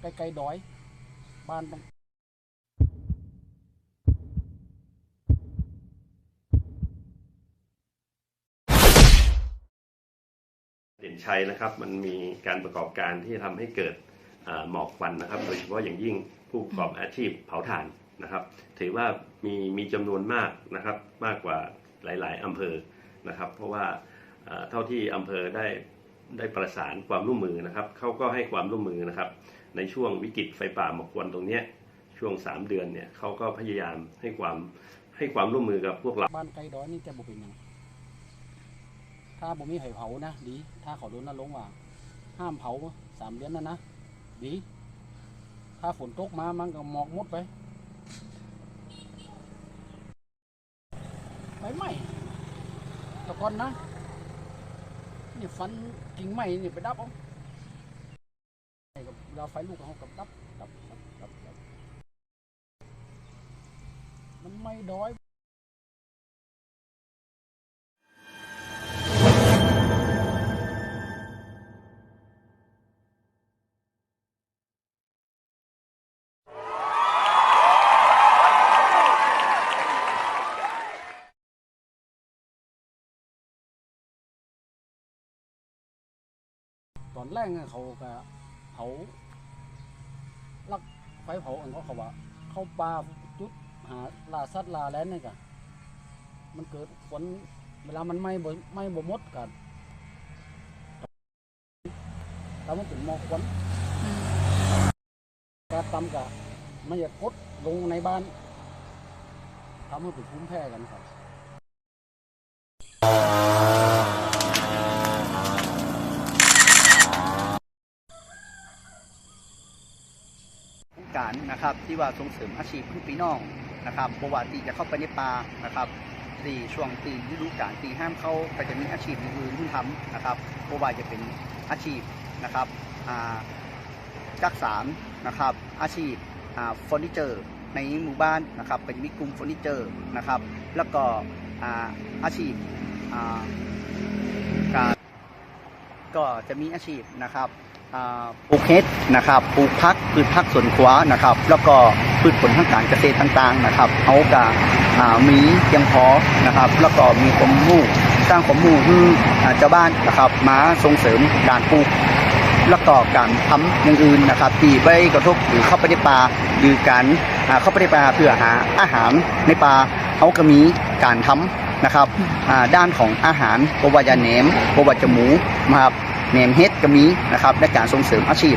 ใกลๆดอย บ้านต้องเด่นชัยนะครับมันมีการประกอบการที่ทำให้เกิดหมอกควันนะครับ โดยเฉพาะอย่างยิ่งผู้ประกอบอาชีพเผาถ่านนะครับ ถือว่ามีมีจำนวนมากนะครับมากกว่าหลาย ๆอำเภอนะครับ เพราะว่าอ่าเท่าที่อำเภอได้ ได้ประสานความร่วมมือนะครับเขาก็ให้ความร่วมมือนะครับ ในช่วงวิกฤตไฟป่าหมอกควันตรงเนี้ยช่วง 3 เดือนเนี่ยเขาก็พยายามให้ความให้ความร่วมมือกับพวกเราบ้านไกลดอยนี่จะบ่เป็นหยังถ้าบ่มีไผเผานะดี ถ้าเขาโดนนรงค์ว่า ห้ามเผาสามเดือนนะนะดี ถ้าฝนตกมามันก็หมอกมดไปไฟไหมตะกอนนะ นี่ฟันกิ่งไม้นี่ไปดับเอาไอ้กับเรา ตอนแรกเนี่ยเขาก็เผาลักไฟเผาอันเขาเขาว่า เข้าป่าจุดหาลาสัตว์ลาแล้วนี่กะมันเกิดฝนเวลามันไหม้บ่ไหม้บ่มดกันตามมันเป็นหมอกควันกาตำกะมันจะกดลงในบ้านทำให้เป็นภูมิแพ้กันครับ การนะครับที่ว่าส่งเสริมอาชีพคือพี่น้องนะครับบว่าที่จะเข้าไปในป่านะครับที่ช่วงตีฤดูกาลตีห้ามเข้าก็จะมีอาชีพอื่นๆที่ทำนะครับบว่าจะเป็นอาชีพนะครับอ่าจักสารนะครับอาชีพอ่าเฟอร์นิเจอร์ในหมู่บ้านนะครับก็จะมีกลุ่มเฟอร์นิเจอร์นะครับแล้วก็อ่าอาชีพอ่าการก็จะมีอาชีพนะครับ ปลูกเห็ดนะครับปลูกพักพืชพักสวนครัวนะครับ แล้วก็พืชผลทางการเกษตรต่างๆนะครับเอากะอ่ามีเพียงพอนะครับ แล้วก็มีความรู้สร้างความรู้ให้อ่าเจ้าบ้านนะครับมาส่งเสริมการปลูกแล้วก็การทำอย่างอื่นนะครับที่ไม่กระทบหรือเข้าไปในป่าหรือการเข้าไปในป่าเพื่อหาอาหารในป่าเขาก็มีการทำนะครับด้านของอาหารบวาจะแหนมบวาจะหมูนะครับ แนมเฮดก็มีนะครับในการส่งเสริมอาชีพ